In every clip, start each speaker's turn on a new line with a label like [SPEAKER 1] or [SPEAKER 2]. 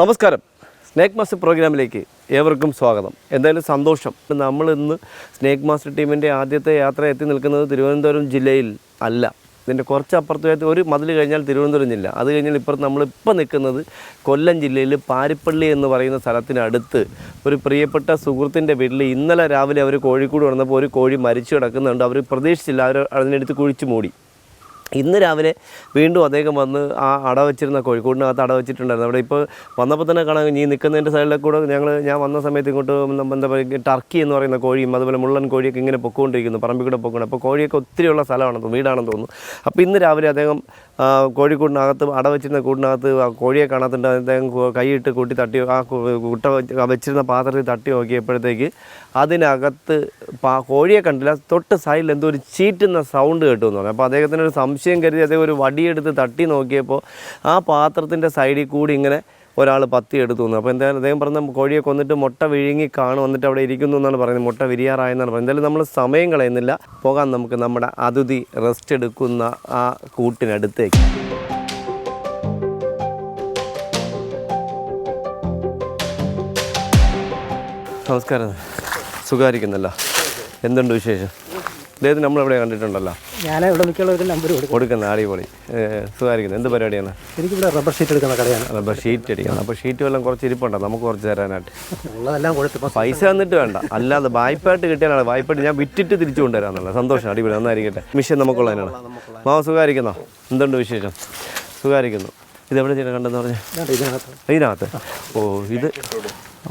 [SPEAKER 1] നമസ്കാരം. Snake master പ്രോഗ്രാമിലേക്ക് ഏവർക്കും സ്വാഗതം. എന്തായാലും സന്തോഷം. നമ്മൾ ഇന്ന് സ്നേക്ക് മാസ്റ്റർ ടീമിന്റെ ആദ്യത്തെ യാത്ര എത്തി നിൽക്കുന്നത് തിരുവനന്തപുരം ജില്ലയിൽ അല്ല. ഇതിന്റെ കുറച്ച് അപ്പുറത്തായിട്ട് ഒരു മതിൽ കഴിഞ്ഞാൽ തിരുവനന്തപുരം ജില്ല. അത് കഴിഞ്ഞാൽ ഇപ്പുറത്ത് നമ്മളിപ്പോൾ നിൽക്കുന്നത് കൊല്ലം ജില്ലയിൽ പാരിപ്പള്ളി എന്ന് പറയുന്ന സ്ഥലത്തിനടുത്ത്. ഒരു പ്രിയപ്പെട്ട സുഹൃത്തിന്റെ വീട്ടിൽ ഇന്നലെ രാവിലെ അവർ കോഴിക്കോട് വന്നപ്പോൾ ഒരു കോഴി മരിച്ചു കിടക്കുന്നുണ്ട്. അവർ പ്രതീക്ഷിച്ചില്ല. അവർ അതിനെടുത്ത് കുഴിച്ചു മൂടി. ഇന്ന് രാവിലെ വീണ്ടും അദ്ദേഹം വന്ന് ആ അട വെച്ചിരുന്ന കോഴിക്കോടിനകത്ത് അട വെച്ചിട്ടുണ്ടായിരുന്നു. അവിടെ ഇപ്പോൾ വന്നപ്പോൾ തന്നെ കാണാൻ ഈ നിൽക്കുന്നതിന്റെ സൈഡിലെ കൂടെ ഞങ്ങൾ ഞാൻ വന്ന സമയത്ത് ഇങ്ങോട്ട് എന്താ പറയുക ടർക്കി എന്ന് പറയുന്ന കോഴിയും അതുപോലെ മുള്ളൻ കോഴിയൊക്കെ ഇങ്ങനെ പൊക്കോണ്ടിരിക്കുന്നു പറമ്പിൽ കൂടെ പൊക്കണം അപ്പോൾ കോഴിയൊക്കെ ഒത്തിരിയുള്ള സ്ഥലമാണെന്ന് വീടാണെന്ന് തോന്നുന്നു. അപ്പോൾ ഇന്ന് രാവിലെ അദ്ദേഹം കോഴിക്കൂടിനകത്ത് അട വെച്ചിരുന്ന കൂടിനകത്ത് ആ കോഴിയെ കാണാത്തുണ്ട്. അദ്ദേഹം കൈയിട്ട് കൂട്ടി തട്ടി ആ കുട്ട വെച്ചിരുന്ന പാത്രത്തിൽ തട്ടി നോക്കിയപ്പോഴത്തേക്ക് അതിനകത്ത് കോഴിയെ കണ്ടില്ല തൊട്ട് സൈഡിൽ എന്തോ ഒരു ചീറ്റുന്ന സൗണ്ട് കേട്ടു എന്ന് പറഞ്ഞു. അപ്പോൾ അദ്ദേഹത്തിന് ഒരു സംശയം കരുതി അതേ ഒരു വടിയെടുത്ത് തട്ടി നോക്കിയപ്പോൾ ആ പാത്രത്തിന്റെ സൈഡിൽ കൂടി ഇങ്ങനെ ഒരാൾ പത്തി എടുത്തു തന്നു അപ്പോൾ എന്തായാലും അദ്ദേഹം പറഞ്ഞ കോഴിയെ കൊന്നിട്ട് മുട്ട വിഴുങ്ങി കാണും വന്നിട്ട് അവിടെ ഇരിക്കുന്നു എന്നാണ് പറയുന്നത്. മുട്ട വിരിയാറായെന്നാണ് പറയുന്നത്. എന്തായാലും നമ്മൾ സമയം കളയുന്നില്ല. പോകാൻ നമുക്ക് നമ്മുടെ അതിഥി റെസ്റ്റ് എടുക്കുന്ന ആ കൂട്ടിനടുത്തേക്ക്. നമസ്കാരം. സുഖമായിരിക്കുന്നല്ലോ? എന്തുണ്ട് വിശേഷം? ഇദ്ദേഹത്തിന് നമ്മളിവിടെ കണ്ടിട്ടുണ്ടല്ലോ?
[SPEAKER 2] ഞാൻ ഇവിടെ മിക്കുള്ളവർക്ക് നമ്പർ കൊടുക്കും.
[SPEAKER 1] കൊടുക്കുന്ന അടിപൊളി. സുഖമായിരിക്കുന്നു. എന്ത് പരിപാടിയാണ്?
[SPEAKER 2] എനിക്കിവിടെ റബ്ബർ ഷീറ്റ് എടുക്കുന്ന കടയാണ്.
[SPEAKER 1] റബ്ബർ ഷീറ്റ് അടിക്കണം. അപ്പോൾ ഷീറ്റ് വല്ലതും കുറച്ച് ഇരിപ്പുണ്ടോ? നമുക്ക് കുറച്ച് തരാനായിട്ട്.
[SPEAKER 2] ഉള്ളതെല്ലാം
[SPEAKER 1] പൈസ തന്നിട്ട് വേണ്ട. അല്ലാതെ വായ്പായിട്ട് കിട്ടിയാലാണ് വായ്പായിട്ട് ഞാൻ വിറ്റിട്ട് തിരിച്ചു കൊണ്ടുവരാന്നുള്ള സന്തോഷം. അടിപൊളി. നന്നായിരിക്കട്ടെ. മിഷൻ നമുക്കുള്ളതിനാണ്. മാവ സുഖമായിരിക്കുന്നോ? എന്തുണ്ട് വിശേഷം? സുഖമായിരിക്കുന്നു. ഇത് എവിടെ ചെയ്യണം കണ്ടെന്ന് പറഞ്ഞേ
[SPEAKER 2] ഇതിനകത്ത്.
[SPEAKER 1] ഇതിനകത്ത്? ഓ ഇത്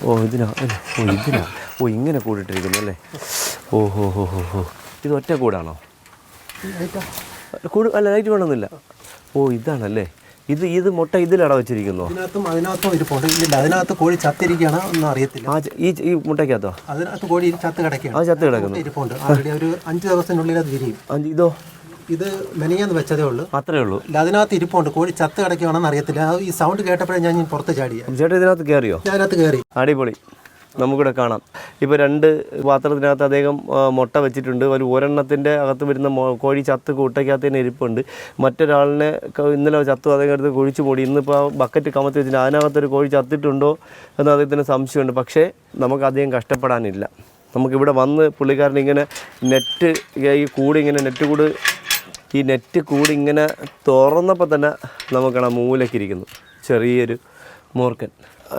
[SPEAKER 1] ഓ ഇതിനാ ഓ ഇതിനാ ഓ ഇങ്ങനെ കൂടിയിട്ടിരിക്കുന്നു അല്ലേ? ഓ ഹോ ഹോ ഹോ ഹോ. ഇത് ഒറ്റ കൂടാണോ? കൂട് അല്ല ലൈറ്റ് വേണമെന്നില്ല. ഓ ഇതാണല്ലേ. ഇത് ഇത് മുട്ട ഇതിലട വെച്ചിരിക്കുന്നു?
[SPEAKER 2] ഇതിനകത്തും അതിനകത്തും ഇരിപ്പുണ്ട് ഇല്ല. അതിനകത്ത് കോഴി ചത്തിരിക്കുകയാണ് ഒന്നും അറിയത്തില്ല.
[SPEAKER 1] ആ ഈ ഈ മുട്ടയ്ക്കകത്തോ?
[SPEAKER 2] അതിനകത്ത് കോഴി ചത്ത് കിടക്കുകയാണ്.
[SPEAKER 1] ആ ചത്ത് കിടക്കുന്നു.
[SPEAKER 2] ഇരിപ്പുണ്ട്. ആൾറെഡി ഒരു അഞ്ച് ദിവസത്തിനുള്ളിൽ അത് വിരിയും.
[SPEAKER 1] ആ, ഇതോ?
[SPEAKER 2] ഇത് മെനയാന്ന് വെച്ചതേ ഉള്ളൂ.
[SPEAKER 1] അത്രേ ഉള്ളൂ.
[SPEAKER 2] ഇല്ല അതിനകത്ത് ഇരിപ്പുണ്ട്. കോഴി ചത്ത് കിടക്കുകയാണെന്ന് അറിയത്തില്ല. ഈ സൗണ്ട് കേട്ടപ്പോഴേ ഞാൻ പുറത്ത് ചാടിയ.
[SPEAKER 1] ചേട്ടാ ഇതിനകത്ത് കയറിയോ?
[SPEAKER 2] ഞാൻ അതിനകത്ത് കയറി.
[SPEAKER 1] അടിപൊളി. നമുക്കിവിടെ കാണാം. ഇപ്പോൾ രണ്ട് പാത്രത്തിനകത്ത് അദ്ദേഹം മുട്ട വെച്ചിട്ടുണ്ട്. ഒരു ഒരെണ്ണത്തിന്റെ അകത്ത് വരുന്ന കോഴി ചത്ത് കൂട്ടയ്ക്കകത്ത് തന്നെ ഇരിപ്പുണ്ട്. മറ്റൊരാളിനെ ഇന്നലെ ചത്തു അദ്ദേഹം എടുത്ത് കുഴിച്ചു മൂടി. ഇന്നിപ്പോൾ ആ ബക്കറ്റ് കമത്തി വെച്ചിട്ട് അതിനകത്തൊരു കോഴി ചത്തിട്ടുണ്ടോ എന്ന് അദ്ദേഹത്തിന് സംശയമുണ്ട്. പക്ഷേ നമുക്ക് അധികം കഷ്ടപ്പെടാനില്ല. നമുക്കിവിടെ വന്ന് പുള്ളിക്കാരൻ ഇങ്ങനെ നെറ്റ് ഈ കൂടി ഇങ്ങനെ നെറ്റ് കൂട് ഈ നെറ്റ് കൂടി ഇങ്ങനെ തുറന്നപ്പോൾ തന്നെ നമുക്കാണ് മൂലക്കിരിക്കുന്നു ചെറിയൊരു മൂർക്കൻ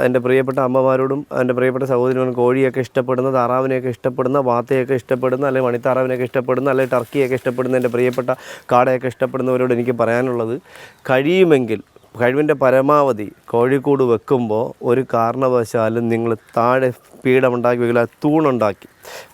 [SPEAKER 1] എന്റെ പ്രിയപ്പെട്ട അമ്മമാരോടും എന്റെ പ്രിയപ്പെട്ട സഹോദരികളും കോഴിയൊക്കെ ഇഷ്ടപ്പെടുന്ന താറാവിനെയൊക്കെ ഇഷ്ടപ്പെടുന്ന വാത്തയൊക്കെ ഇഷ്ടപ്പെടുന്ന അല്ലെങ്കിൽ മണിത്താറാവിനെയൊക്കെ ഇഷ്ടപ്പെടുന്ന അല്ലെങ്കിൽ ടർക്കിയൊക്കെ ഇഷ്ടപ്പെടുന്ന എന്റെ പ്രിയപ്പെട്ട കാടയൊക്കെ ഇഷ്ടപ്പെടുന്നവരോട് എനിക്ക് പറയാനുള്ളത് കഴിയുമെങ്കിൽ കഴിവിന്റെ പരമാവധി കോഴിക്കൂട് വെക്കുമ്പോൾ ഒരു കാരണവശാലും നിങ്ങൾ താഴെ പീഠമുണ്ടാക്കി വെക്കില്ല തൂണുണ്ടാക്കി.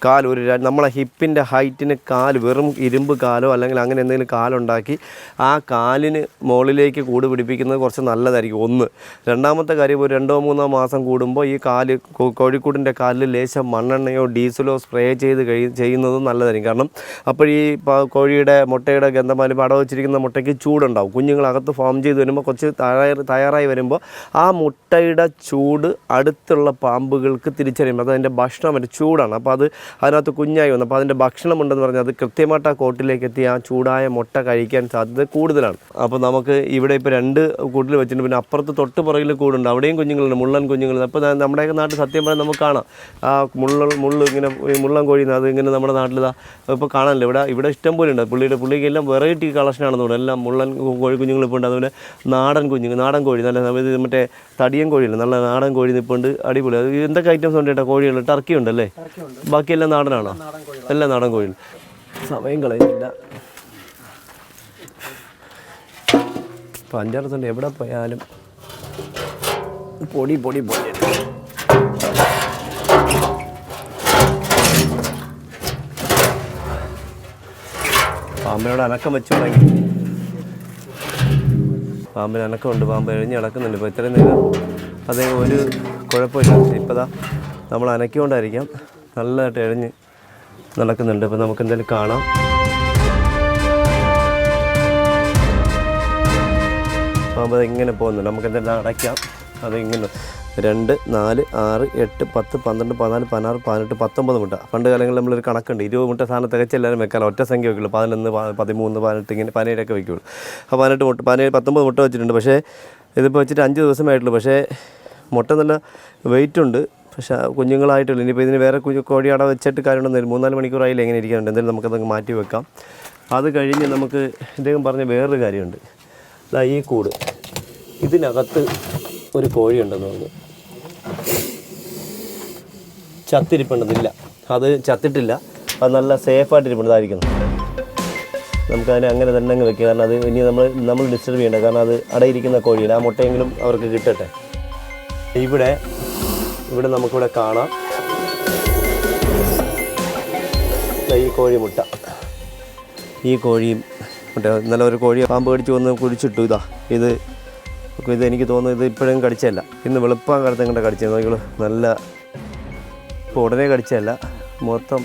[SPEAKER 1] കാൽ ഒരു നമ്മളെ ഹിപ്പിന്റെ ഹൈറ്റിന് കാൽ വെറും ഇരുമ്പ് കാലോ അല്ലെങ്കിൽ അങ്ങനെ എന്തെങ്കിലും കാലുണ്ടാക്കി ആ കാലിന് മുകളിലേക്ക് കൂട് പിടിപ്പിക്കുന്നത് കുറച്ച് നല്ലതായിരിക്കും. ഒന്ന്. രണ്ടാമത്തെ കാര്യം ഒരു രണ്ടോ മൂന്നോ മാസം കൂടുമ്പോൾ ഈ കാൽ കോഴിക്കൂടിന്റെ കാലിൽ ലേശം മണ്ണെണ്ണയോ ഡീസലോ സ്പ്രേ ചെയ്ത് കഴി ചെയ്യുന്നതും നല്ലതായിരിക്കും. കാരണം അപ്പോൾ ഈ കോഴിയുടെ മുട്ടയുടെ ഗന്ധമാലി പട വെച്ചിരിക്കുന്ന മുട്ടയ്ക്ക് ചൂടുണ്ടാവും. കുഞ്ഞുങ്ങളകത്ത് ഫോം ചെയ്ത് വരുമ്പോൾ കുറച്ച് തയ്യാറ് തയ്യാറായി വരുമ്പോൾ ആ മുട്ടയുടെ ചൂട് അടുത്തുള്ള പാമ്പുകൾക്ക് തിരിച്ചറിയുമ്പോൾ അത് അതിന്റെ ഭക്ഷണം ചൂടാണ്. അപ്പോൾ അത് അതിനകത്ത് കുഞ്ഞായി വന്നു. അപ്പോൾ അതിന്റെ ഭക്ഷണം ഉണ്ടെന്ന് പറഞ്ഞാൽ അത് കൃത്യമായിട്ട് ആ കോട്ടിലേക്ക് എത്തി ആ ചൂടായ മുട്ട കഴിക്കാൻ സാധ്യത കൂടുതലാണ്. അപ്പോൾ നമുക്ക് ഇവിടെ ഇപ്പോൾ രണ്ട് കൂട്ടിൽ വെച്ചിട്ടുണ്ട്. പിന്നെ അപ്പുറത്ത് തൊട്ട് പുറകിൽ കൂടുണ്ട്. അവിടെയും കുഞ്ഞുങ്ങളുണ്ട്. മുള്ളൻ കുഞ്ഞുങ്ങളുണ്ട്. അപ്പോൾ നമ്മുടെയൊക്കെ നാട്ടിൽ സത്യം പറഞ്ഞാൽ നമുക്ക് കാണാം. ആ മുള്ള മുള്ളു ഇങ്ങനെ മുള്ളൻ കോഴി അത് ഇങ്ങനെ നമ്മുടെ നാട്ടിൽ ഇപ്പോൾ കാണാനില്ല. ഇവിടെ ഇവിടെ ഇഷ്ടം പോലെ ഉണ്ട്. പുള്ളിയുടെ പുള്ളിക്ക് എല്ലാം വെറൈറ്റി കളക്ഷനാണെന്ന് തോന്നുന്നു. എല്ലാം മുള്ളൻ കോഴി കുഞ്ഞുങ്ങൾ ഇപ്പോൾ ഉണ്ട്. അതുപോലെ നാടൻ കുഞ്ഞുങ്ങൾ നാടൻ കോഴി. നല്ല സമയത്ത് മറ്റേ തടിയൻ കോഴിയില്ല നല്ല നാടൻ കോഴി നിൽപ്പുണ്ട് അടിപൊളി. അത് എന്തൊക്കെ ഐറ്റംസ് ഉണ്ട് കേട്ടോ കോഴികൾ ടർക്കി ഉണ്ടല്ലേ? ബാക്കിയെല്ലാം നാടനാണോ? എല്ലാം നാടൻ കോഴി സമയം കളയുന്നില്ല. ഇപ്പം എവിടെ പോയാലും പൊടി പൊടി പൊടി. പാമ്പിനോട് അനക്കം വെച്ചു തുടങ്ങി. പാമ്പിന് അനക്കമുണ്ട്. പാമ്പ് എഴിഞ്ഞ് നടക്കുന്നുണ്ട് ഇപ്പോൾ ഇത്രയും നേരം അതേ ഒരു കുഴപ്പമില്ല ഇപ്പോൾ ദാ നമ്മൾ അനക്കിക്കൊണ്ടായിരിക്കാം. നല്ലതായിട്ട് എഴിഞ്ഞ് നടക്കുന്നുണ്ട്. അപ്പോൾ നമുക്ക് എന്തായാലും കാണാം. അപ്പോൾ അതിങ്ങനെ പോകുന്നുണ്ട് നമുക്ക് എന്തായാലും അടയ്ക്കാം. അതിങ്ങനെ രണ്ട് നാല് ആറ് എട്ട് പത്ത് പന്ത്രണ്ട് പതിനാല് പതിനാറ് പതിനെട്ട് പത്തൊമ്പത് മുട്ട. പണ്ട് കാലങ്ങളിൽ നമ്മളൊരു കണക്കുണ്ട്. ഇരുപത് മുട്ട സാധനം തികച്ചെല്ലാവരും വെക്കാറ് ഒറ്റ സംഖ്യ വെക്കുള്ളൂ. പതിനൊന്ന് പതിമൂന്ന് പതിനെട്ട് ഇങ്ങനെ പതിനേഴൊക്കെ വെക്കുള്ളൂ. അപ്പോൾ പതിനെട്ട് മുട്ട പതിനേഴ് പത്തൊമ്പത് മുട്ട വെച്ചിട്ടുണ്ട്. പക്ഷേ ഇതിപ്പോൾ വെച്ചിട്ട് അഞ്ച് ദിവസമായിട്ടുള്ളൂ. പക്ഷേ മുട്ട നല്ല വെയിറ്റ് ഉണ്ട്. പക്ഷേ കുഞ്ഞുങ്ങളായിട്ടുള്ള ഇനിയിപ്പോൾ ഇതിന് വേറെ കുഞ്ഞു കോഴി അട വെച്ചിട്ട് കാര്യമുണ്ടെന്ന് മൂന്നാൽ മണിക്കൂറായില്ല എങ്ങനെ ഇരിക്കാനുണ്ട്? എന്തായാലും നമുക്കതങ്ങ് മാറ്റി വെക്കാം. അത് കഴിഞ്ഞ് നമുക്ക് ഇദ്ദേഹം പറഞ്ഞ വേറൊരു കാര്യമുണ്ട്. അതാ ഈ കൂട്. ഇതിനകത്ത് ഒരു കോഴിയുണ്ടെന്ന് പറഞ്ഞു. ചത്തിരിപ്പുണ്ടെന്നില്ല. അത് ചത്തിട്ടില്ല. അത് നല്ല സേഫായിട്ട് ഇരിപ്പുണ്ടതായിരിക്കണം നമുക്കതിനെ അങ്ങനെ തന്നെ അങ്ങ് വെക്കുക കാരണം അത് ഇനി നമ്മൾ നമ്മൾ ഡിസ്റ്റർബ് ചെയ്യേണ്ട. കാരണം അത് അടയിരിക്കുന്ന കോഴിയാണ് ആ മുട്ടയെങ്കിലും അവർക്ക് കിട്ടട്ടെ. ഇവിടെ ഇവിടെ നമുക്കിവിടെ കാണാം. ഈ കോഴിമുട്ട. ഈ കോഴിയും മുട്ട ഇന്നലെ ഒരു കോഴി പാമ്പ് കടിച്ചു വന്ന് കുഴിച്ചിട്ടു ഇതാ ഇത്. ഇത് എനിക്ക് തോന്നുന്നു ഇത് ഇപ്പോഴും കടിച്ചല്ല ഇന്ന് വെളുപ്പാൻ കാലത്ത് എങ്ങനെ കടിച്ചത്. നോക്കിയോളൂ നല്ല ഇപ്പോൾ ഉടനെ കടിച്ചല്ല മൊത്തം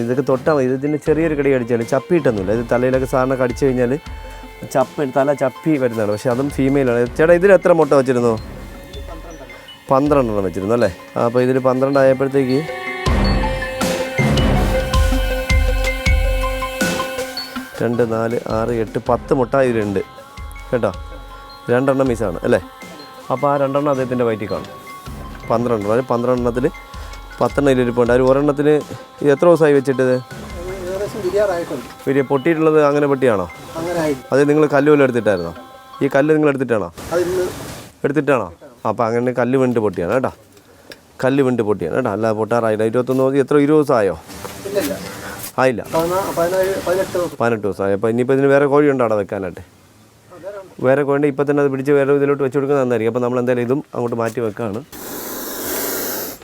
[SPEAKER 1] ഇതൊക്കെ തൊട്ടാൽ മതി. ഇതിന്റെ ചെറിയൊരു കടി കടിച്ചാൽ ചപ്പിയിട്ടൊന്നുമില്ല. ഇത് തലയിലൊക്കെ സാറിന് കടിച്ചു കഴിഞ്ഞാൽ ചപ്പ തല ചപ്പി വരുന്നതാണ്. പക്ഷേ അതും ഫീമെയിലാണ് ചേട്ടാ ഇതിൽ എത്ര മുട്ട വെച്ചിരുന്നു? പന്ത്രണ്ടെണ്ണം വെച്ചിരുന്നു അല്ലേ? അപ്പോൾ ഇതിൽ പന്ത്രണ്ട് ആയപ്പോഴത്തേക്ക് രണ്ട് നാല് ആറ് എട്ട് പത്ത് മുട്ട ഇതിലുണ്ട് കേട്ടോ? രണ്ടെണ്ണം മിസ്സാണ് അല്ലേ? അപ്പോൾ ആ രണ്ടെണ്ണം അദ്ദേഹത്തിന്റെ വയറ്റിൽ കാണും. പന്ത്രണ്ട് അതായത് പന്ത്രണ്ടെണ്ണത്തിൽ പത്തെണ്ണം ഇരിപ്പുണ്ട് അതിൽ ഒരെണ്ണത്തിന് ഇത് എത്ര ദിവസമായി വെച്ചിട്ടത്?
[SPEAKER 2] പിന്നെ
[SPEAKER 1] വലിയ പൊട്ടിയിട്ടുള്ളത് അങ്ങനെ പൊട്ടിയാണോ? അത് നിങ്ങൾ കല്ല് പോലും എടുത്തിട്ടായിരുന്നോ? ഈ കല്ല് നിങ്ങൾ എടുത്തിട്ടാണോ? എടുത്തിട്ടാണോ? അപ്പോൾ അങ്ങനെ കല്ല് വീണ്ട് പൊട്ടിയാണ് കേട്ടോ. കല്ല് വീണ്ട് പൊട്ടിയാണ് കേട്ടോ. അല്ല പൊട്ടാറായില്ല. ഇരുപത്തൊന്ന് ദിവസം എത്ര ഇരുപത് ദിവസമായോ ആയില്ല.
[SPEAKER 2] പതിനെട്ട് ദിവസം.
[SPEAKER 1] പതിനെട്ട് ദിവസമായി അപ്പോൾ ഇനിയിപ്പോൾ ഇതിന് വേറെ കോഴി ഉണ്ടോ അവിടെ വെക്കാനായിട്ട്? വേറെ കോഴി ഇപ്പം തന്നെ അത് പിടിച്ച് വേറെ ഇതിലോട്ട് വെച്ച് കൊടുക്കുന്നത് നന്നായിരിക്കും. അപ്പോൾ നമ്മൾ എന്തായാലും ഇതും അങ്ങോട്ട് മാറ്റി വെക്കുകയാണ്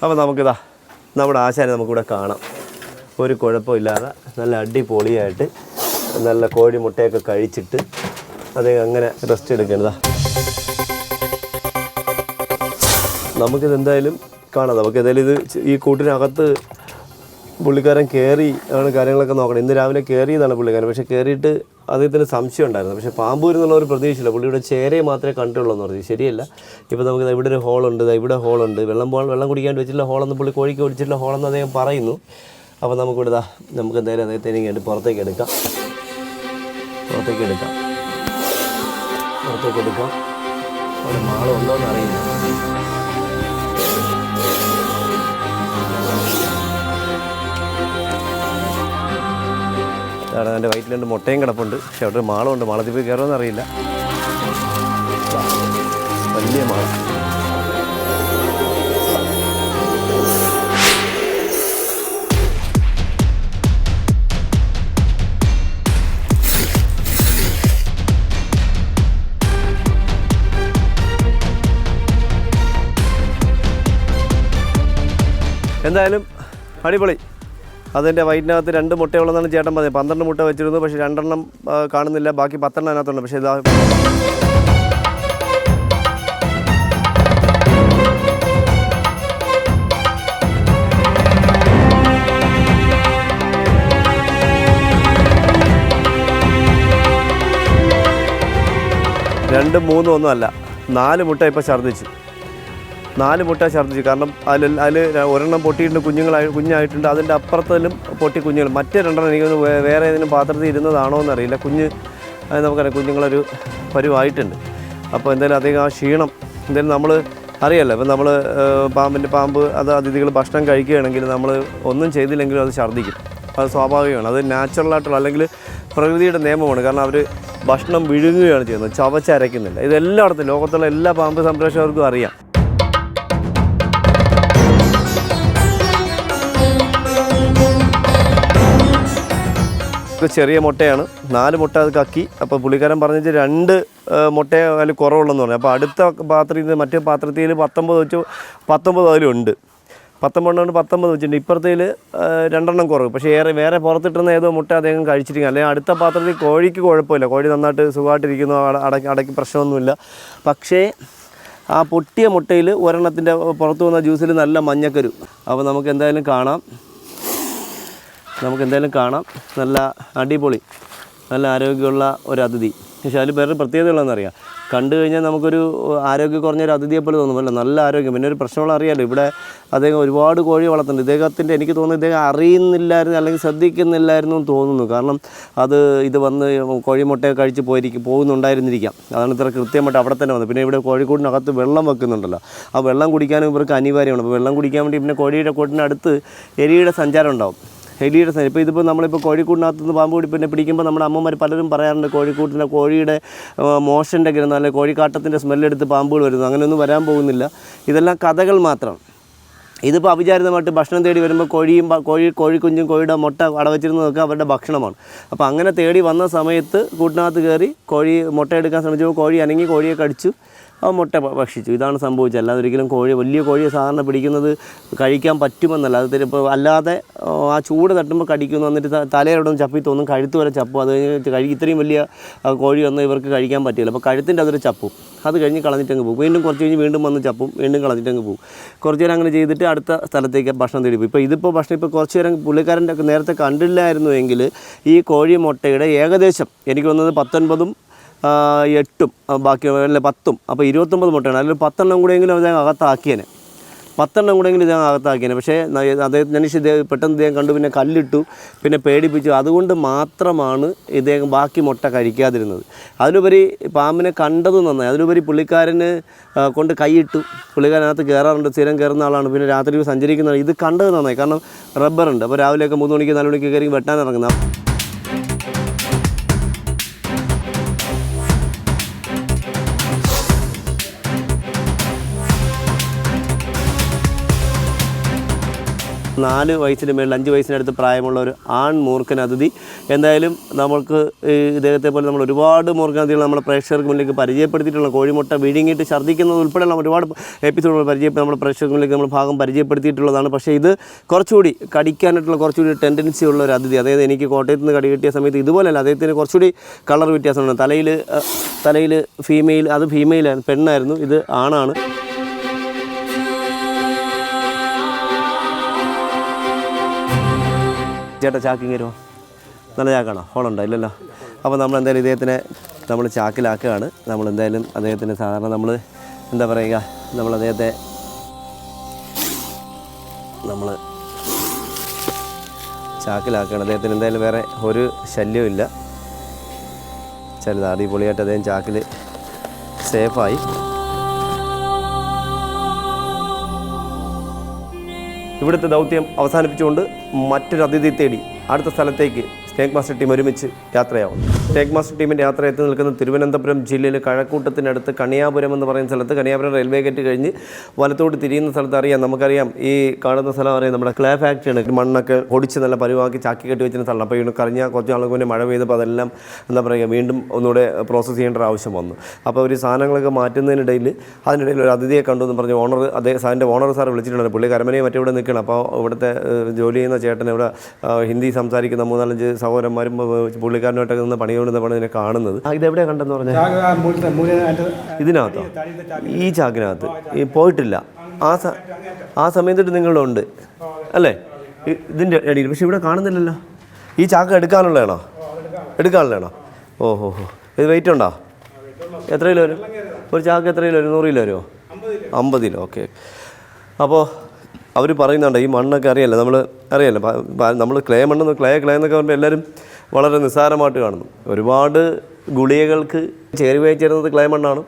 [SPEAKER 1] അപ്പോൾ നമുക്കിതാ നമ്മുടെ ആശാനെ നമുക്കിവിടെ കാണാം. ഒരു കുഴപ്പമില്ലാതെ നല്ല അടിപൊളിയായിട്ട് നല്ല കോഴി മുട്ടയൊക്കെ കഴിച്ചിട്ട് അത് അങ്ങനെ റെസ്റ്റ് എടുക്കേണ്ടതാ നമുക്കിത് എന്തായാലും കാണാം. നമുക്ക് എന്തായാലും ഇത് ഈ കൂട്ടിനകത്ത് പുള്ളിക്കാരൻ കയറി ആണ് കാര്യങ്ങളൊക്കെ നോക്കണം. ഇന്ന് രാവിലെ കയറിയതാണ് പുള്ളിക്കാരൻ. പക്ഷേ കയറിയിട്ട് അദ്ദേഹത്തിന് സംശയം ഉണ്ടായിരുന്നു. പക്ഷേ പാമ്പൂർ എന്നുള്ള ഒരു പ്രതീക്ഷയില്ല. പുള്ളിയുടെ ചേരയെ മാത്രമേ കണ്ടുള്ളൂ എന്ന് പറഞ്ഞു. ശരിയല്ല. ഇപ്പോൾ നമുക്ക് ഇവിടെ ഒരു ഹോളുണ്ട്. ഇവിടെ ഹോളുണ്ട്. വെള്ളം പോകാൻ വെള്ളം കുടിക്കാൻ വെച്ചിട്ടുള്ള ഹോളെന്ന് പുള്ളി കോഴിക്ക് ഒടിച്ചിട്ടുള്ള ഹോളെന്ന് അദ്ദേഹം പറയുന്നു. അപ്പോൾ നമുക്കിവിടെ ഇതാ നമുക്ക് എന്തായാലും അദ്ദേഹത്തെ ഇനി പുറത്തേക്ക് എടുക്കാം. പുറത്തേക്ക് എടുക്കാം. പുറത്തേക്ക് എടുക്കാം. അവിടെ മാളുണ്ടോ ഉണ്ടോ അറിയില്ല അവിടെ എന്റെ വയറ്റിൽ രണ്ട് മുട്ടയും കിടപ്പുണ്ട്. പക്ഷെ അവിടെ ഒരു മാളമുണ്ട് മാളത്തിൽ പോയി കയറുമെന്ന് അറിയില്ല. വലിയ മാള. എന്തായാലും അടിപൊളി. അതിന്റെ വൈറ്റിനകത്ത് രണ്ട് മുട്ടയുള്ളതാണ് ചേട്ടൻ പറഞ്ഞത്. പന്ത്രണ്ട് മുട്ട വെച്ചിരുന്നു പക്ഷേ രണ്ടെണ്ണം കാണുന്നില്ല. ബാക്കി പത്തെണ്ണം അതിനകത്തുണ്ട്. പക്ഷേ ഇതാ രണ്ടും മൂന്നും ഒന്നും അല്ല. നാല് മുട്ട ഇപ്പോൾ ഛർദ്ദിച്ചു. നാല് മുട്ട ഛർദ്ദിച്ചു കാരണം അതിൽ അതിൽ ഒരെണ്ണം പൊട്ടിയിട്ടുണ്ട് കുഞ്ഞുങ്ങളായി കുഞ്ഞായിട്ടുണ്ട്. അതിന്റെ അപ്പുറത്തിലും പൊട്ടി കുഞ്ഞുങ്ങൾ. മറ്റേ രണ്ടെണ്ണം എനിക്ക് വേറെ ഏതെങ്കിലും പാത്രത്തിൽ ഇരുന്നതാണോ എന്നറിയില്ല. കുഞ്ഞ് നമുക്കറിയാം കുഞ്ഞുങ്ങളൊരു പരുവായിട്ടുണ്ട്. അപ്പോൾ എന്തായാലും അധികം ആ ക്ഷീണം എന്തായാലും നമ്മൾ അറിയാമല്ലോ ഇപ്പം നമ്മൾ പാമ്പിന്റെ പാമ്പ് അത് അതിഥികൾ ഭക്ഷണം കഴിക്കുകയാണെങ്കിൽ നമ്മൾ ഒന്നും ചെയ്തില്ലെങ്കിലും അത് ഛർദ്ദിക്കും. അത് സ്വാഭാവികമാണ്. അത് നാച്ചുറലായിട്ടുള്ള അല്ലെങ്കിൽ പ്രകൃതിയുടെ നിയമമാണ്. കാരണം അവർ ഭക്ഷണം വിഴുങ്ങുകയാണ് ചെയ്യുന്നത്. ചവച്ചരയ്ക്കുന്നില്ല. ഇതെല്ലായിടത്തും ലോകത്തുള്ള എല്ലാ പാമ്പ് സംരക്ഷകർക്കും അറിയാം. ഇത് ചെറിയ മുട്ടയാണ്. നാല് മുട്ട അത് കക്കി. അപ്പോൾ പുള്ളിക്കാരൻ പറഞ്ഞത് രണ്ട് മുട്ട അതിൽ കുറവുള്ളെന്ന് പറഞ്ഞു. അപ്പോൾ അടുത്ത പാത്രത്തിൽ നിന്ന് മറ്റേ പാത്രത്തിൽ പത്തൊമ്പത് വെച്ച് പത്തൊമ്പത് അതിലുണ്ട് പത്തൊമ്പതെണ്ണം പത്തൊമ്പത് വെച്ചിട്ടുണ്ട്. ഇപ്പുറത്തേൽ രണ്ടെണ്ണം കുറവ്. പക്ഷേ ഏറെ വേറെ പുറത്തിട്ടുന്ന ഏതോ മുട്ട അദ്ദേഹം കഴിച്ചിരിക്കുക അല്ലെങ്കിൽ അടുത്ത പാത്രത്തിൽ കോഴിക്ക് കുഴപ്പമില്ല. കോഴി നന്നായിട്ട് സുഖമായിട്ടിരിക്കുന്നു. അട അടക്കി അടക്കി പ്രശ്നമൊന്നുമില്ല. പക്ഷേ ആ പൊട്ടിയ മുട്ടയിൽ ഒരെണ്ണത്തിന്റെ പുറത്തു വന്ന ജ്യൂസിൽ നല്ല മഞ്ഞക്കരു. അപ്പോൾ നമുക്ക് എന്തായാലും കാണാം. നമുക്ക് എന്തായാലും കാണാം. നല്ല അടിപൊളി നല്ല ആരോഗ്യമുള്ള ഒരു അതിഥി. പക്ഷേ അതിൽ വേറെ പ്രത്യേകതകളെന്നറിയാം കണ്ടു കഴിഞ്ഞാൽ നമുക്കൊരു ആരോഗ്യം കുറഞ്ഞൊരു അതിഥിയെ പോലെ തോന്നുമല്ല നല്ല ആരോഗ്യം. പിന്നെ ഒരു പ്രശ്നമുള്ള അറിയാമല്ലോ ഇവിടെ അദ്ദേഹം ഒരുപാട് കോഴി വളർത്തുന്നുണ്ട്. ഇദ്ദേഹത്തിന്റെ എനിക്ക് തോന്നുന്നു ഇദ്ദേഹം അറിയുന്നില്ലായിരുന്നു അല്ലെങ്കിൽ ശ്രദ്ധിക്കുന്നില്ലായിരുന്നു എന്ന് തോന്നുന്നു. കാരണം അത് ഇത് വന്ന് കോഴിമുട്ടയൊക്കെ കഴിച്ച് പോയിരിക്കും പോകുന്നുണ്ടായിരുന്നിരിക്കാം. അതാണ് ഇത്ര കൃത്യമായിട്ട് അവിടെ തന്നെ വന്നത്. പിന്നെ ഇവിടെ കോഴിക്കൂടിനകത്ത് വെള്ളം വെക്കുന്നുണ്ടല്ലോ. ആ വെള്ളം കുടിക്കാനും ഇവർക്ക് അനിവാര്യമാണ്. അപ്പോൾ വെള്ളം കുടിക്കാൻ വേണ്ടി പിന്നെ കോഴിയുടെ കൂട്ടിനടുത്ത് എലിയുടെ സഞ്ചാരം ഉണ്ടാവും. എലിയുടെ സൈഡ് ഇപ്പോൾ ഇതിപ്പോൾ നമ്മളിപ്പോൾ കോഴിക്കൂടിനകത്ത് നിന്ന് പാമ്പ് കൂടി പിന്നെ പിടിക്കുമ്പോൾ നമ്മുടെ അമ്മമാർ പലരും പറയാറുണ്ട് കോഴിക്കൂട്ടിന്റെ കോഴിയുടെ മോഷന്റെ ഗ്രന്ഥം അല്ലെങ്കിൽ കോഴിക്കാട്ടത്തിന്റെ സ്മെല്ലെടുത്ത് പാമ്പുകൾ വരുന്നു. അങ്ങനെയൊന്നും വരാൻ പോകുന്നില്ല. ഇതെല്ലാം കഥകൾ മാത്രം. ഇതിപ്പോൾ അവിചാരിതമായിട്ട് ഭക്ഷണം തേടി വരുമ്പോൾ കോഴിയും കോഴി കോഴിക്കുഞ്ഞും കോഴിയുടെ മുട്ട അടവച്ചിരുന്നതൊക്കെ അവരുടെ ഭക്ഷണമാണ്. അപ്പോൾ അങ്ങനെ തേടി വന്ന സമയത്ത് കൂട്ടിനകത്ത് കയറി കോഴി മുട്ട എടുക്കാൻ ശ്രമിച്ചപ്പോൾ കോഴി അനങ്ങി കോഴിയെ കടിച്ചു. ആ മുട്ട ഭക്ഷിച്ചു. ഇതാണ് സംഭവിച്ചത്. അല്ലാതെ ഒരിക്കലും കോഴി വലിയ കോഴിയെ സാധാരണ പിടിക്കുന്നത് കഴിക്കാൻ പറ്റുമെന്നല്ല. അത് ഇപ്പോൾ അല്ലാതെ ആ, ചൂട് തട്ടുമ്പോൾ കടിക്കുന്നു എന്നിട്ട് ത- തലയോടൊന്നും ചപ്പി തോന്നും കഴുത്ത് വരെ ചപ്പും. അത് കഴിഞ്ഞ് കഴി ഇത്രയും വലിയ കോഴി ഒന്നും ഇവർക്ക് കഴിക്കാൻ പറ്റില്ല. അപ്പോൾ കഴുത്തിന്റെ അതൊരു ചപ്പും. അത് കഴിഞ്ഞ് കളഞ്ഞിട്ടങ്ങ് പോകും. വീണ്ടും കുറച്ച് കഴിഞ്ഞ് വീണ്ടും വന്ന് ചപ്പും. വീണ്ടും കളഞ്ഞിട്ടങ്ങ് പോകും. കുറച്ച് നേരം അങ്ങനെ ചെയ്തിട്ട് അടുത്ത സ്ഥലത്തേക്ക് ഭക്ഷണം തേടി പോകും ഇപ്പോൾ ഇതിപ്പോൾ ഭക്ഷണം ഇപ്പോൾ കുറച്ച് നേരം പുള്ളിക്കാരന്റെ നേരത്തെ കണ്ടില്ലായിരുന്നു എങ്കിൽ ഈ കോഴി മുട്ടയുടെ ഏകദേശം എനിക്ക് തോന്നുന്നത് പത്തൊൻപതും എട്ടും ബാക്കി അല്ല പത്തും. അപ്പോൾ ഇരുപത്തൊമ്പത് മുട്ടയാണ്. അതിൽ പത്തെണ്ണം കൂടെയെങ്കിലും അദ്ദേഹം അകത്താക്കിയേനെ. പത്തെണ്ണം കൂടെയെങ്കിലും ഇദ്ദേഹം അകത്താക്കിയേനെ. പക്ഷേ ന- അദ്ദേഹം ജനിച്ച് ഇദ്ദേഹം പെട്ടെന്ന് ഇദ്ദേഹം കണ്ടു പിന്നെ കല്ലിട്ടു പിന്നെ പേടിപ്പിച്ചു. അതുകൊണ്ട് മാത്രമാണ് ഇദ്ദേഹം ബാക്കി മുട്ട കഴിക്കാതിരുന്നത്. അതിലുപരി പാമ്പിനെ കണ്ടത് നന്നായി. അതിലുപരി പുള്ളിക്കാരന് കൊണ്ട് കൈയിട്ടു. പുള്ളിക്കാരനകത്ത് കയറാറുണ്ട് സ്ഥിരം കയറുന്ന ആളാണ്. പിന്നെ രാത്രി സഞ്ചരിക്കുന്ന ഇത് കണ്ടത് നന്നായി. കാരണം റബ്ബറുണ്ട്. അപ്പോൾ രാവിലെയൊക്കെ മൂന്ന് മണിക്ക് നാല് മണിക്ക് കയറി വെട്ടാൻ ഇറങ്ങുന്ന നാല് വയസ്സിന് മേളിൽ അഞ്ച് വയസ്സിനടുത്ത് പ്രായമുള്ള ഒരു ആൺ മൂർഖൻ അതിഥി. എന്തായാലും നമുക്ക് ഇദ്ദേഹത്തെ പോലെ നമ്മൾ ഒരുപാട് മൂർഖൻ അതിഥികൾ നമ്മുടെ പ്രേക്ഷകർക്ക് മുന്നിലേക്ക് പരിചയപ്പെടുത്തിയിട്ടുള്ള കോഴിമുട്ട വിഴുങ്ങിയിട്ട് ഛർദ്ദിക്കുന്നത് ഉൾപ്പെടെയുള്ള ഒരുപാട് എപ്പിസോഡുകൾ പരിചയപ്പെട്ട് നമ്മുടെ പ്രേക്ഷകർക്ക് മുന്നിലേക്ക് നമ്മൾ ഭാഗം പരിചയപ്പെടുത്തിയിട്ടുള്ളതാണ്. പക്ഷേ ഇത് കുറച്ചുകൂടി കടിക്കാനായിട്ടുള്ള കുറച്ചുകൂടി ടെൻഡൻസി ഉള്ള ഒരു അതിഥി. അതായത് എനിക്ക് കോട്ടയത്ത് നിന്ന് കടി കിട്ടിയ സമയത്ത് ഇതുപോലെയല്ല അദ്ദേഹത്തിന് കുറച്ചുകൂടി കളർ വ്യത്യാസമാണ് തലയിൽ തലയിൽ ഫീമെയിൽ അത് ഫീമെയിലായിരുന്നു പെണ്ണായിരുന്നു. ഇത് ആണാണ്. ചേട്ടാ ചാക്കിങ് തരുമോ നല്ല ചാക്കാണോ? ഹോളുണ്ടോ ഇല്ലല്ലോ. അപ്പോൾ നമ്മൾ എന്തായാലും ഇദ്ദേഹത്തിനെ നമ്മൾ ചാക്കിലാക്കുകയാണ്. നമ്മൾ എന്തായാലും അദ്ദേഹത്തിന് സാധാരണ നമ്മൾ എന്താ പറയുക? നമ്മൾ അദ്ദേഹത്തെ നമ്മൾ ചാക്കിലാക്കുകയാണ്. അദ്ദേഹത്തിന് എന്തായാലും വേറെ ഒരു ശല്യവും ഇല്ല. ചില അടിപൊളിയായിട്ട് അദ്ദേഹം ചാക്കിൽ സേഫായി. ഇവിടുത്തെ ദൗത്യം അവസാനിപ്പിച്ചുകൊണ്ട് മറ്റൊരു അതിഥി തേടി അടുത്ത സ്ഥലത്തേക്ക് സ്നേക് മാസ്റ്റർ ടീം ഒരുമിച്ച് യാത്രയാവും സ്നേക് മാസ്റ്റർ ടീമിന്റെ യാത്ര എത്തി നിൽക്കുന്ന തിരുവനന്തപുരം ജില്ലയിലെ കഴക്കൂട്ടത്തിനടുത്ത് കണിയാപുരം എന്ന് പറയുന്ന സ്ഥലത്ത് കണിയാപുരം റെയിൽവേ ഗേറ്റ് കഴിഞ്ഞ് വലത്തോട്ട് തിരിയുന്ന സ്ഥലത്ത് അറിയാം. നമുക്കറിയാം ഈ കാണുന്ന സ്ഥലം അറിയാം. നമ്മുടെ ക്ലേ ഫാക്ടറിയാണ് മണ്ണൊക്കെ പൊടിച്ച് നല്ല പരിവാക്കി ചാക്കി കെട്ടി വെച്ചിരുന്ന സ്ഥലം. അപ്പോൾ ഇവിടെ കഴിഞ്ഞ കുറച്ച് മുന്നേ മഴ പെയ്തപ്പോൾ അതെല്ലാം എന്താ പറയുക വീണ്ടും ഒന്നുകൂടെ പ്രോസസ്സ് ചെയ്യേണ്ട ആവശ്യം വന്നു. അപ്പോൾ ഒരു സാധനങ്ങളൊക്കെ മാറ്റുന്നതിനിടയിൽ അതിനിടയിൽ ഒരു അതിഥിയെ കണ്ടു എന്ന് പറഞ്ഞ് ഓണർ അദ്ദേഹം സാറിന്റെ ഓണർ സാർ വിളിച്ചിട്ടുണ്ട് പുള്ളി കരമനയും മറ്റേ ഇവിടെ നിൽക്കണം അപ്പോൾ ഇവിടുത്തെ ജോലി ചെയ്യുന്ന ചേട്ടൻ ഇവിടെ ഹിന്ദി സംസാരിക്കുന്ന മൂന്നാലഞ്ച് സഹോദരന്മാരും പുള്ളിക്കാരനുമായിട്ടൊക്കെ നിന്ന് പണിയോടുന്നപ്പോഴാണ് ഇതിനെ കാണുന്നത്. ഇതെവിടെ കണ്ടെന്ന് പറഞ്ഞാൽ ഇതിനകത്തോ? ഈ ചാക്കിനകത്ത്. ഈ പോയിട്ടില്ല. ആ ആ സമയത്തിട്ട് നിങ്ങളുണ്ട് അല്ലേ? ഇതിന്റെ ഇടയിൽ പക്ഷെ ഇവിടെ കാണുന്നില്ലല്ലോ. ഈ ചാക്ക് എടുക്കാനുള്ളതാണോ? എടുക്കാനുള്ളതാണോ? ഓഹോ ഹോ ഇത് വെയിറ്റ് ഉണ്ടോ? എത്ര കിലോ വരും? ഒരു ചാക്ക് എത്ര കിലോ വരും? നൂറ് കിലോ വരുമോ? അമ്പത് കിലോ. ഓക്കെ. അപ്പോൾ അവർ പറയുന്നുണ്ട് ഈ മണ്ണൊക്കെ അറിയാലോ? നമ്മൾ അറിയാലോ? നമ്മൾ ക്ലേ മണ്ണെന്ന് ക്ലേ ക്ലേ എന്നൊക്കെ പറയുമ്പോൾ എല്ലാവരും വളരെ നിസ്സാരമായിട്ട് കാണുന്നു. ഒരുപാട് ഗുളികകൾക്ക് ചേരുവയായി ചേരുന്നത് ക്ലൈമണ്ണാണ്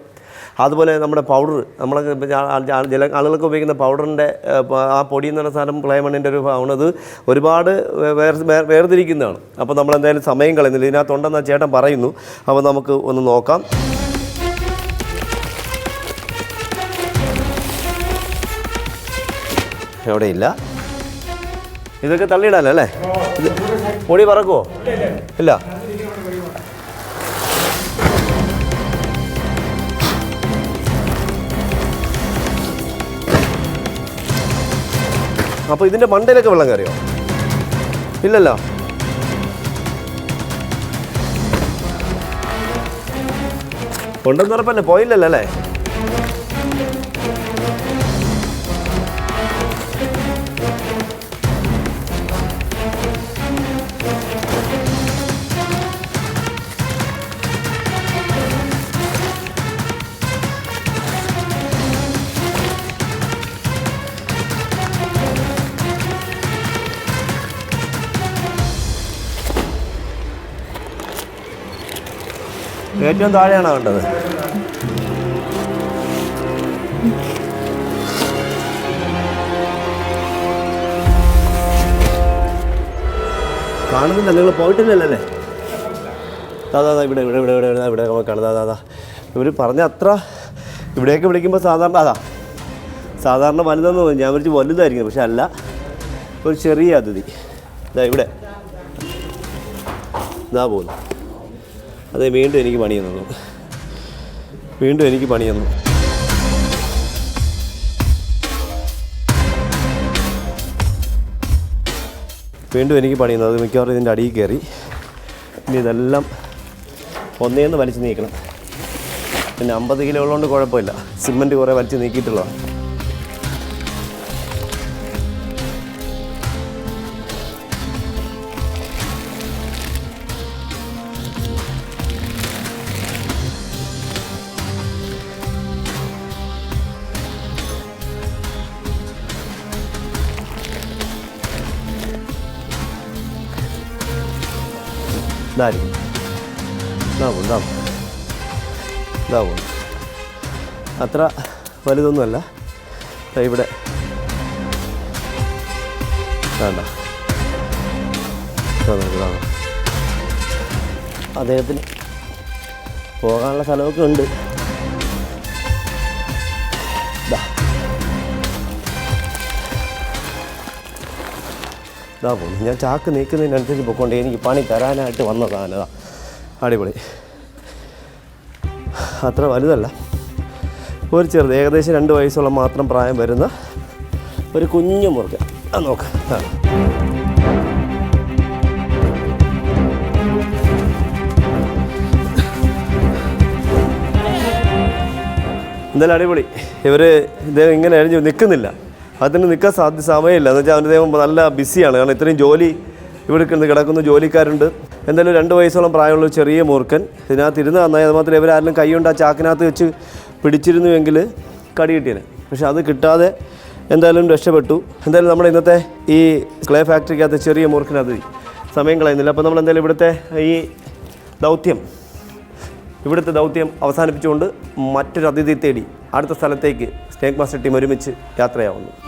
[SPEAKER 1] അതുപോലെ നമ്മുടെ പൗഡർ നമ്മളെ ജല ആളുകൾക്ക് ഉപയോഗിക്കുന്ന പൗഡറിന്റെ ആ പൊടി എന്ന് പറയുന്ന സാധനം ക്ലൈമണ്ണിന്റെ ഒരു ഭാഗമാണ്. അത് ഒരുപാട് വേർ വേർ- വേർതിരിക്കുന്നതാണ്. അപ്പോൾ നമ്മൾ എന്തായാലും സമയം കളയുന്നില്ല. ഇതിനകത്തുണ്ടെന്ന് ചേട്ടൻ പറയുന്നു. അപ്പോൾ നമുക്ക് ഒന്ന് നോക്കാം. എവിടെയില്ല? ഇതൊക്കെ തള്ളിയിടാനല്ലേ പൊടി പറക്കുമോ ഇല്ല. അപ്പോൾ ഇതിന്റെ മണ്ടയിലൊക്കെ വെള്ളം കയറിയോ? ഇല്ലല്ലോ. ഉണ്ടെന്ന് ഉറപ്പല്ലേ? പോയില്ലല്ലോ അല്ലേ? ഏറ്റവും താഴെയാണ് വേണ്ടത് കാണുന്നില്ല നിങ്ങൾ പോയിട്ടില്ലല്ലേ? അതാ ഇവിടെ ഇവിടെ ഇവിടെ ഇവിടെ ഇവിടെ നമുക്ക് കാണുന്നത് അതാ അതാ ഇവർ പറഞ്ഞ അത്ര ഇവിടെയൊക്കെ വിളിക്കുമ്പോൾ സാധാരണ അതാ സാധാരണ വലുതെന്ന് തോന്നി ഞാൻ വിളിച്ച് വലുതായിരിക്കും പക്ഷെ അല്ല ഒരു ചെറിയ അതിഥി. ഇതാ ഇവിടെ. ഇതാ പോകുന്നു അതെ വീണ്ടും എനിക്ക് പണി തന്നു. വീണ്ടും എനിക്ക് പണി തന്നു. വീണ്ടും എനിക്ക് പണി തന്നു. അത് മിക്കവാറും ഇതിന്റെ അടിയിൽ കയറി. ഇനി ഇതെല്ലാം ഒന്നേന്ന് വലിച്ചു നീക്കണം. പിന്നെ അമ്പത് കിലോ ഉള്ളതുകൊണ്ട് കുഴപ്പമില്ല. സിമന്റ് കുറേ വലിച്ചു നീക്കിയിട്ടുള്ളതാണ്. ഇതായിരിക്കും ഇതാ പോകും ഇതാ പോകും ഇതാ പോകും അത്ര വലുതൊന്നുമല്ല. ഇവിടെ. വേണ്ട. അദ്ദേഹത്തിന് പോകാനുള്ള സ്ഥലമൊക്കെ ഉണ്ട്. ഇതാ പോകുന്നു ഞാൻ ചാക്ക് നീക്കുന്നതിനനുസരിച്ച് പൊക്കോണ്ട് എനിക്ക് പണി തരാനായിട്ട് വന്നതാണ്. ഇതാ അടിപൊളി. അത്ര വലുതല്ല. ഒരു ചെറുത് ഏകദേശം രണ്ട് വയസ്സുള്ള മാത്രം പ്രായം വരുന്ന ഒരു കുഞ്ഞു മുറുക്ക അത് നോക്ക്. എന്തായാലും അടിപൊളി. ഇവർ ഇദ്ദേഹം ഇങ്ങനെ അഴിഞ്ഞു നിൽക്കുന്നില്ല അതിന് നിൽക്കാൻ സാധ്യ സമയമില്ല. എന്ന് വെച്ചാൽ അവന്റെ നല്ല ബിസിയാണ്. കാരണം ഇത്രയും ജോലി ഇവിടെ കിടന്ന് കിടക്കുന്ന ജോലിക്കാരുണ്ട്. എന്തായാലും രണ്ട് വയസ്സോളം പ്രായമുള്ള ചെറിയ മൂർഖൻ ഇതിനകത്ത് ഇരുന്ന് നന്നായി അത് മാത്രമല്ല ഇവരാരെങ്കിലും കൈ കൊണ്ട് ആ ചാക്കിനകത്ത് വെച്ച് പിടിച്ചിരുന്നുവെങ്കിൽ കടി കിട്ടിയത് പക്ഷെ അത് കിട്ടാതെ എന്തായാലും രക്ഷപ്പെട്ടു. എന്തായാലും നമ്മുടെ ഇന്നത്തെ ഈ ക്ലേ ഫാക്ടറിക്കകത്ത് ചെറിയ മൂർഖനത് സമയം കളയുന്നില്ല. അപ്പോൾ നമ്മൾ എന്തായാലും ഇവിടുത്തെ ഈ ദൗത്യം ഇവിടുത്തെ ദൗത്യം അവസാനിപ്പിച്ചുകൊണ്ട് മറ്റൊരു അതിഥി തേടി അടുത്ത സ്ഥലത്തേക്ക് സ്നേക് മാസ്റ്റർ ടീം ഒരുമിച്ച് യാത്രയാവുന്നു.